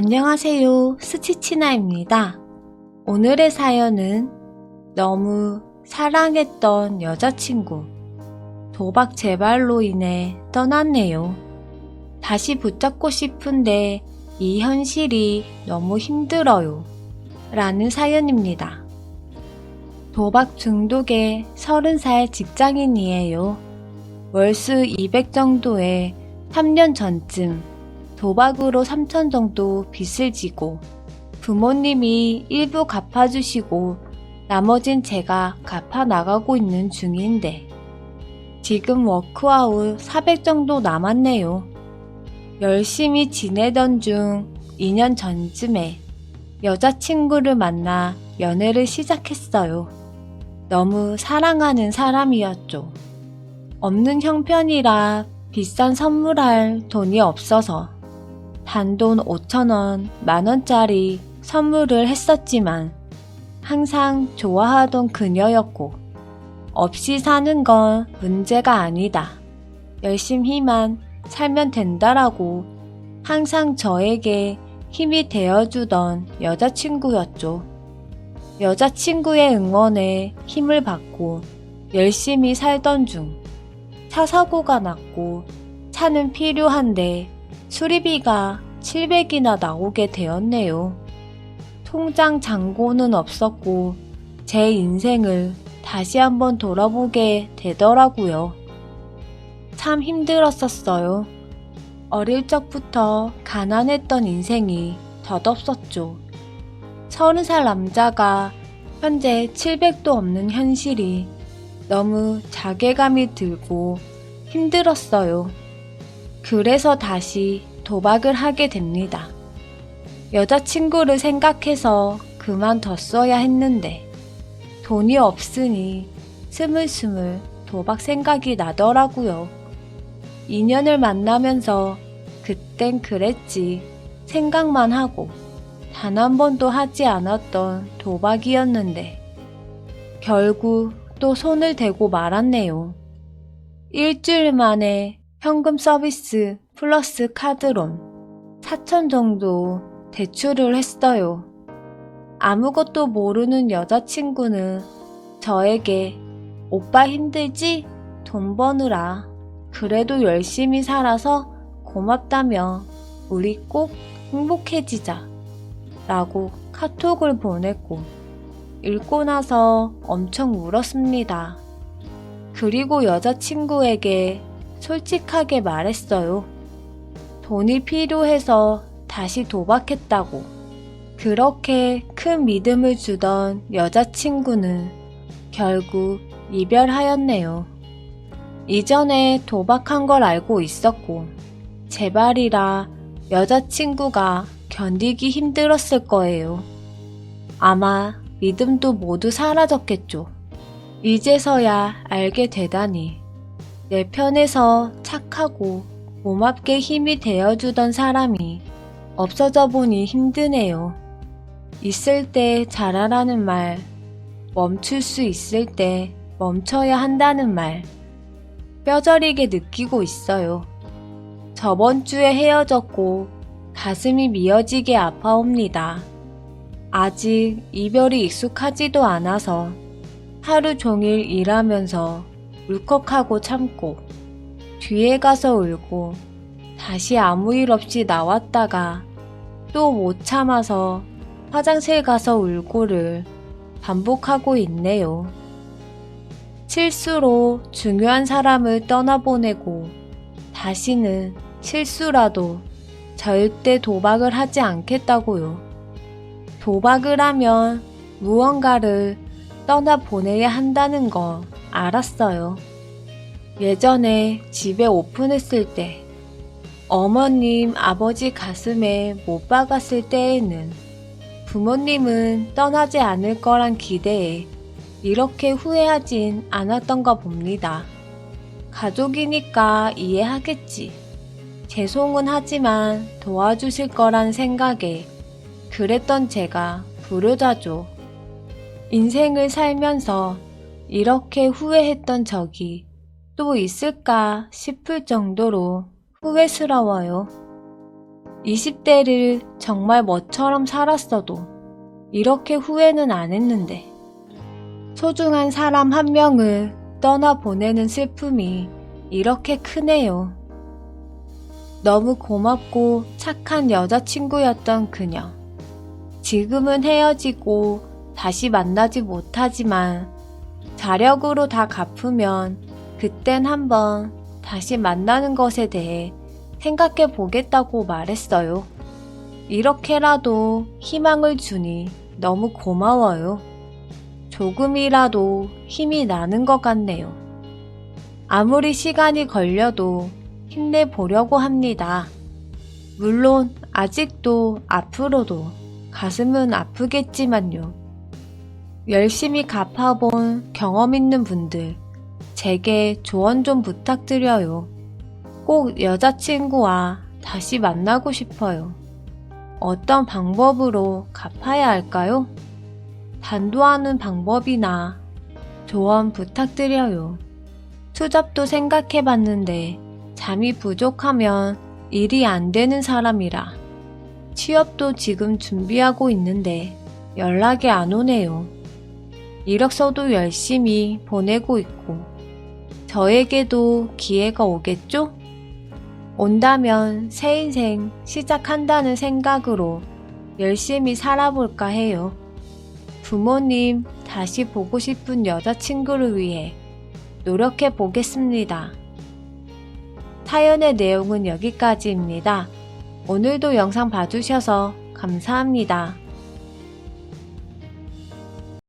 안녕하세요. 스치치나입니다. 오늘의 사연은 너무 사랑했던 여자친구 도박 재발로 인해 떠났네요. 다시 붙잡고 싶은데 이 현실이 너무 힘들어요. 라는 사연입니다. 도박 중독의 30살 직장인이에요. 월수 200 정도에 3년 전쯤 도박으로 3천 정도 빚을 지고 부모님이 일부 갚아주시고 나머진 제가 갚아 나가고 있는 중인데 지금 워크아웃 400 정도 남았네요. 열심히 지내던 중 2년 전쯤에 여자친구를 만나 연애를 시작했어요. 너무 사랑하는 사람이었죠. 없는 형편이라 비싼 선물할 돈이 없어서 단돈 5천원, 만원짜리 선물을 했었지만 항상 좋아하던 그녀였고 없이 사는 건 문제가 아니다. 열심히만 살면 된다라고 항상 저에게 힘이 되어주던 여자친구였죠. 여자친구의 응원에 힘을 받고 열심히 살던 중 차 사고가 났고 차는 필요한데 수리비가 700이나 나오게 되었네요. 통장 잔고는 없었고 제 인생을 다시 한번 돌아보게 되더라고요. 참 힘들었었어요. 어릴 적부터 가난했던 인생이 덧없었죠. 서른 살 남자가 현재 700도 없는 현실이 너무 자괴감이 들고 힘들었어요. 그래서 다시 도박을 하게 됩니다. 여자친구를 생각해서 그만뒀어야 했는데 돈이 없으니 스물스물 도박 생각이 나더라고요. 인연을 만나면서 그땐 그랬지 생각만 하고 단 한 번도 하지 않았던 도박이었는데 결국 또 손을 대고 말았네요. 일주일 만에 현금 서비스 플러스 카드론 4천 정도 대출을 했어요. 아무것도 모르는 여자친구는 저에게 오빠 힘들지? 돈 버느라. 그래도 열심히 살아서 고맙다며 우리 꼭 행복해지자. 라고 카톡을 보냈고 읽고 나서 엄청 울었습니다. 그리고 여자친구에게 솔직하게 말했어요. 돈이 필요해서 다시 도박했다고. 그렇게 큰 믿음을 주던 여자친구는 결국 이별하였네요. 이전에 도박한 걸 알고 있었고, 제발이라 여자친구가 견디기 힘들었을 거예요. 아마 믿음도 모두 사라졌겠죠. 이제서야 알게 되다니. 내 편에서 착하고 고맙게 힘이 되어주던 사람이 없어져 보니 힘드네요. 있을 때 잘하라는 말, 멈출 수 있을 때 멈춰야 한다는 말, 뼈저리게 느끼고 있어요. 저번 주에 헤어졌고 가슴이 미어지게 아파옵니다. 아직 이별이 익숙하지도 않아서 하루 종일 일하면서 울컥하고 참고 뒤에 가서 울고 다시 아무 일 없이 나왔다가 또 못 참아서 화장실 가서 울고를 반복하고 있네요. 실수로 중요한 사람을 떠나보내고 다시는 실수라도 절대 도박을 하지 않겠다고요. 도박을 하면 무언가를 떠나보내야 한다는 거 알았어요. 예전에 집에 오픈했을 때 어머님, 아버지 가슴에 못 박았을 때에는 부모님은 떠나지 않을 거란 기대에 이렇게 후회하진 않았던가 봅니다. 가족이니까 이해하겠지. 죄송은 하지만 도와주실 거란 생각에 그랬던 제가 불효자죠. 인생을 살면서 이렇게 후회했던 적이 또 있을까 싶을 정도로 후회스러워요. 20대를 정말 뭐처럼 살았어도 이렇게 후회는 안 했는데. 소중한 사람 한 명을 떠나보내는 슬픔이 이렇게 크네요. 너무 고맙고 착한 여자친구였던 그녀. 지금은 헤어지고 다시 만나지 못하지만 자력으로 다 갚으면 그땐 한번 다시 만나는 것에 대해 생각해 보겠다고 말했어요. 이렇게라도 희망을 주니 너무 고마워요. 조금이라도 힘이 나는 것 같네요. 아무리 시간이 걸려도 힘내보려고 합니다. 물론 아직도 앞으로도 가슴은 아프겠지만요. 열심히 갚아본 경험 있는 분들, 제게 조언 좀 부탁드려요. 꼭 여자친구와 다시 만나고 싶어요. 어떤 방법으로 갚아야 할까요? 단도하는 방법이나 조언 부탁드려요. 투잡도 생각해 봤는데 잠이 부족하면 일이 안 되는 사람이라 취업도 지금 준비하고 있는데 연락이 안 오네요. 이력서도 열심히 보내고 있고 저에게도 기회가 오겠죠? 온다면 새 인생 시작한다는 생각으로 열심히 살아볼까 해요. 부모님 다시 보고 싶은 여자친구를 위해 노력해 보겠습니다. 사연의 내용은 여기까지입니다. 오늘도 영상 봐주셔서 감사합니다.